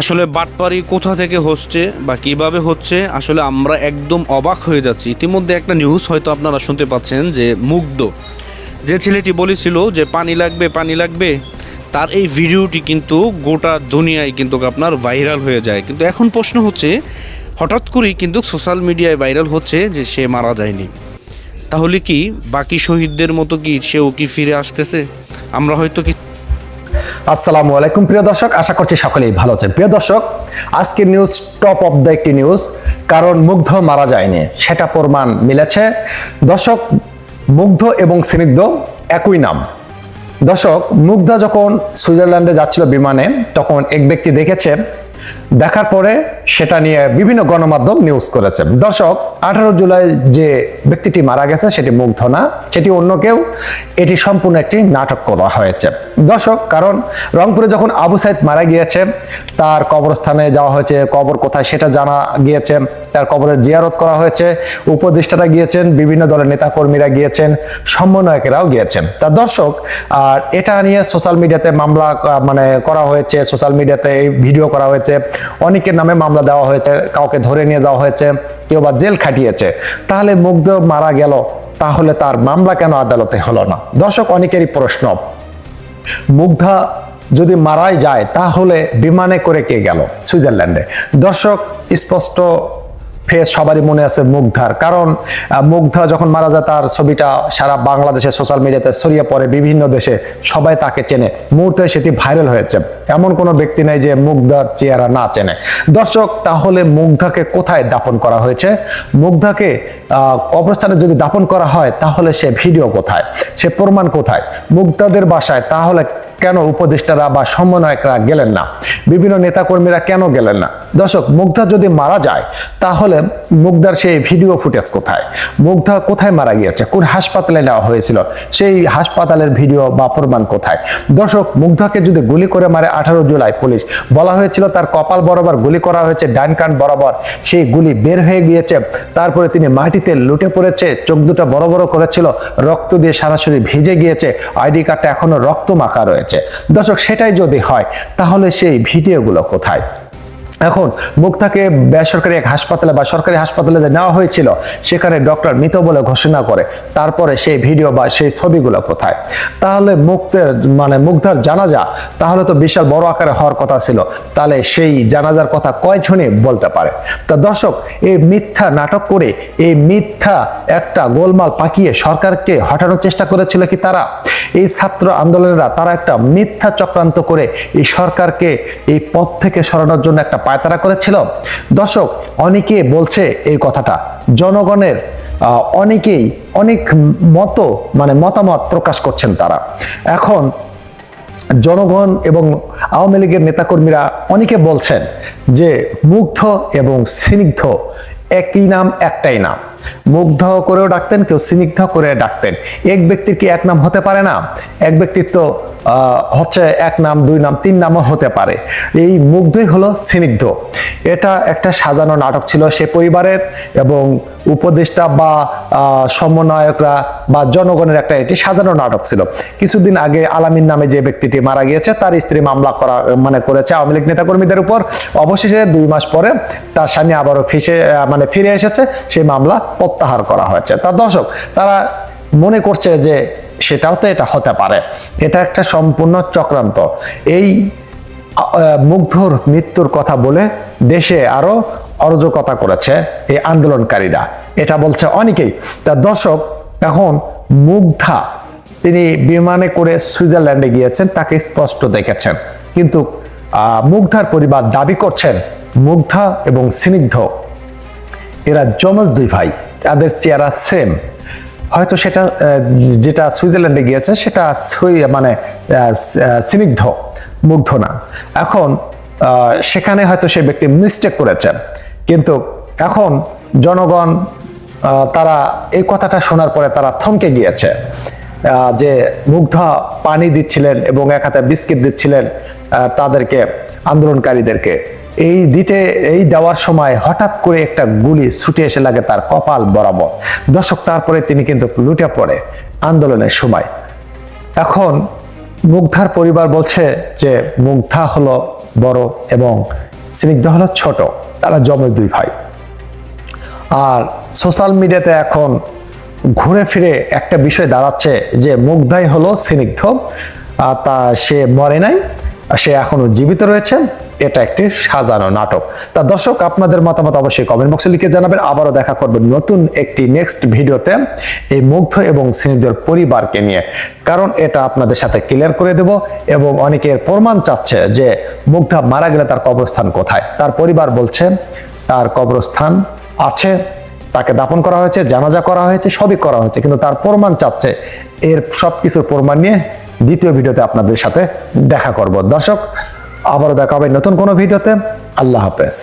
আসলে বাটপারি কোথা থেকে হচ্ছে বা কীভাবে হচ্ছে, আসলে আমরা একদম অবাক হয়ে যাচ্ছি। ইতিমধ্যে একটা নিউজ হয়তো আপনারা শুনতে পাচ্ছেন যে মুগ্ধ। যে ছেলেটি বলেছিল যে, পানি লাগবে পানি লাগবে। তার এই ভিডিওটি কিন্তু গোটা দুনিয়ায় কিন্তু আপনার ভাইরাল হয়ে যায়। কিন্তু এখন প্রশ্ন হচ্ছে, হঠাৎ করেই কিন্তু সোশ্যাল মিডিয়ায় ভাইরাল হচ্ছে যে, সে মারা যায়নি। তাহলে কি বাকি শহীদদের মতো কি সেও কি ফিরে আসতেছে? আমরা হয়তো কি আসসালামু আলাইকুম, প্রিয় দর্শক। আশা করছি সকলেই ভালো আছেন। প্রিয় দর্শক, আজকের নিউজ টপ অফ দ্য একটি নিউজ কারণ মুগ্ধ মারা যায়নি, সেটা প্রমাণ মিলেছে। দর্শক, মুগ্ধ এবং স্নিগ্ধ একই নাম। দর্শক, মুগ্ধ যখন সুইজারল্যান্ডে যাচ্ছিল বিমানে, তখন এক ব্যক্তি দেখেছে দেখার পরে সেটা নিয়ে বিভিন্ন গণমাধ্যম নিউজ করেছে। দর্শক, আঠারো জুলাই যে ব্যক্তিটি মারা গেছে, সেটি মুগ্ধ না, সেটি অন্য কেউ, এটি সম্পূর্ণ একটি নাটক করা হয়েছে। দর্শক, কারণ রংপুরে যখন আবু সাইদ মারা গিয়েছে, তার কবরস্থানে যাওয়া হয়েছে, কবর কোথায় সেটা জানা গিয়েছে, তার কবরের জিয়ারত করা হয়েছে, উপদেষ্টারা গিয়েছেন, বিভিন্ন দলের নেতাকর্মীরা গিয়েছেন, সমন্বয়কেরাও গিয়েছেন। তা দর্শক, আর এটা নিয়ে সোশ্যাল মিডিয়াতে মামলা মানে করা হয়েছে সোশ্যাল মিডিয়াতে ভিডিও করা হয়েছে অনেকের নামে মামলা দেওয়া হয়েছে, কাউকে ধরে নিয়ে যাওয়া হয়েছে, কেউ বা জেল খাটিয়েছে। তাহলে মুগ্ধ মারা গেল, তাহলে তার মামলা কেন আদালতে হলো না? দর্শক, অনেকেরই প্রশ্ন। মুগ্ধা যদি মারাই যায়, তাহলে বিমানে করে কে গেল? সুইজারল্যান্ডে। দর্শক, স্পষ্ট ফেস সবারই মনে আছে মুগ্ধার। কারণ মুগ্ধা যখন মারা যায়, তার ছবিটা সারা বাংলাদেশে সোশ্যাল মিডিয়াতে ছড়িয়ে পড়ে, বিভিন্ন দেশে সবাই তাকে চেনে। মুহূর্তে সেটি ভাইরাল হয়েছে। এমন কোনো ব্যক্তি নেই যে মুগ্ধার চেহারা না চেনে। দর্শক, তাহলে মুগ্ধাকে কোথায় দাপন করা হয়েছে? মুগ্ধাকে কবরস্থানে যদি দাপন করা হয়, তাহলে সে ভিডিও কোথায়? সে প্রমাণ কোথায়? মুগ্ধাদের বাসায়, তাহলে কেন উপদেষ্টারা বা সমন্বয়করা গেলেন না? বিভিন্ন নেতাকর্মীরা কেন গেলেন না? দর্শক, মুগ্ধা যদি মারা যায়, তাহলে মুগ্ধার সেই ভিডিও ফুটেজ কোথায়? মুগ্ধা কোথায় মারা গিয়েছে? কোন হাসপাতালে নেওয়া হয়েছিল? সেই হাসপাতালের ভিডিও বা প্রমাণ কোথায়? দর্শক, মুগ্ধাকে যদি গুলি করে মারে আঠারো জুলাই পুলিশ, বলা হয়েছিল তার কপাল বরাবর গুলি করা হয়েছে, ডান কান বরাবর। সেই গুলি বের হয়ে গিয়েছে, তারপরে তিনি মাটিতে লুটে পড়েছে, চোখ দুটো বড় বড় করেছিল, রক্ত দিয়ে সরাসরি ভিজে গিয়েছে, আইডি কার্ডটা এখনও রক্ত মাখা রয়েছে। দর্শক, সেটাই যদি হয়, তাহলে সেই ভিডিওগুলো কোথায় এখন মুক্তাকে বেসরকারি এক হাসপাতালে বা সরকারি হাসপাতালে যে নেওয়া হয়েছিল, সেখানে ডক্টর মৃত বলে ঘোষণা করে তারপরে সেই ভিডিও বা সেই ছবিগুলো কোথায়? তাহলে মুক্তের মানে মুগ্ধার জানাজা তাহলে তো বিশাল বড় আকারে হওয়ার কথা ছিল। তাহলে সেই জানাজার কথা কয়জনই বলতে পারে? তা দর্শক, এই মিথ্যা নাটক করে, এই মিথ্যা একটা গোলমাল পাকিয়ে সরকারকে হটানোর চেষ্টা করেছিল কি তারা? এই ছাত্র আন্দোলনেরা তারা একটা মিথ্যা চক্রান্ত করে এই সরকারকে এই পথ থেকে সরানোর জন্য একটা পায়তারা করেছিল। দর্শক অনেকে বলছে এই কথাটা। জনগণের অনেকেই অনেক মতো মানে মতামত প্রকাশ করছেন তারা। এখন জনগণ এবং আওয়ামী লীগের নেতাকর্মীরা অনেকে বলছেন যে মুগ্ধ এবং স্নিগ্ধ একই নাম, একটাই নাম। মুগ্ধ করেও ডাকতেন, কেউ স্নিগ্ধ করে ডাকতেন। এক ব্যক্তির কি এক নাম হতে পারে না? এক ব্যক্তির তো হচ্ছে এক নাম, দুই নাম, তিন নামও হতে পারে। এই মুগ্ধই হলো স্নিগ্ধ। এটা একটা সাজানো নাটক ছিল সে পরিবারের এবং উপদেষ্টা বা সমন্বয়করা বা জনগণের একটা এটি সাজানো নাটক ছিল। কিছুদিন আগে আলামিন নামে যে ব্যক্তিটি মারা গিয়েছে, তার স্ত্রী মামলা করা মানে করেছে আওয়ামী লীগ নেতাকর্মীদের উপর। অবশেষে দুই মাস পরে তার স্বামী আবারও ফিসে মানে ফিরে এসেছে। সেই মামলা প্রত্যাহার করা হয়েছে। তা দর্শক, তারা মনে করছে যে সেটাও তো এটা হতে পারে। এটা একটা সম্পূর্ণ চক্রান্ত। এই মুগ্ধর মৃত্যুর কথা বলে দেশে আরও অরাজকতা করেছে এই আন্দোলনকারীরা। এটা বলছে অনেকেই। তা দর্শক, এখন মুগ্ধা, তিনি বিমানে করে সুইজারল্যান্ডে গিয়েছেন, তাকে স্পষ্ট দেখেছেন। কিন্তু মুগ্ধার পরিবার দাবি করছেন, মুগ্ধা এবং স্নিগ্ধ, এরা যমজ দুই ভাই, তাদের চেহারা সেম হয়তো সেটা যেটা সুইজারল্যান্ডে গিয়েছে সেটা মানে স্নিগ্ধ, মুগ্ধ না। এখন সেখানে হয়তো সে ব্যক্তি মিস্টেক করেছে। কিন্তু এখন জনগণ তারা এই কথাটা শোনার পরে তারা থমকে গিয়েছে যে মুগ্ধা পানি দিচ্ছিলেন এবং এক হাতে বিস্কিট দিচ্ছিলেন তাদেরকে, আন্দোলনকারীদেরকে। এই দিতে, এই দেওয়ার সময় হঠাৎ করে একটা গুলি ছুটে এসে লাগে তার কপাল বরাবর। দর্শক, তারপরে তিনি কিন্তু লুটে পড়ে আন্দোলনের সময়। এখন মুগ্ধার পরিবার বলছে যে মুগ্ধা হলো বড় এবং স্নিগ্ধ হলো ছোট, তারা যমজ দুই ভাই। আর সোশ্যাল মিডিয়াতে এখন ঘুরে ফিরে একটা বিষয় দাঁড়াচ্ছে যে মুগ্ধাই হলো স্নিগ্ধ তা সে মরে নাই সে এখনও জীবিত রয়েছে। এটা একটি সাজানো নাটক। তা দর্শক, আপনাদের মতামত অবশ্যই কমেন্ট বক্সে লিখে জানাবেন। আবারও দেখা করবেন নতুন একটি নেক্সট ভিডিওতে এই মুগ্ধ এবং স্নিগ্ধর পরিবারকে নিয়ে। কারণ এটা আপনাদের সাথে ক্লিয়ার করে দেব এবং অনেকের প্রমাণ চাচ্ছে যে মুগ্ধা মারা গেলে তার কবরস্থান কোথায়। তার পরিবার বলছে, তার কবরস্থান আছে, তাকে দাপন করা হয়েছে, জানাজা করা হয়েছে, সবই করা হয়েছে। কিন্তু তার প্রমাণ চাচ্ছে, এর সব কিছুর প্রমাণ নিয়ে দ্বিতীয় ভিডিওতে আপনাদের সাথে দেখা করব। দর্শক আবারও দেখা হবে নতুন কোনো ভিডিওতে। আল্লাহ হাফেজ।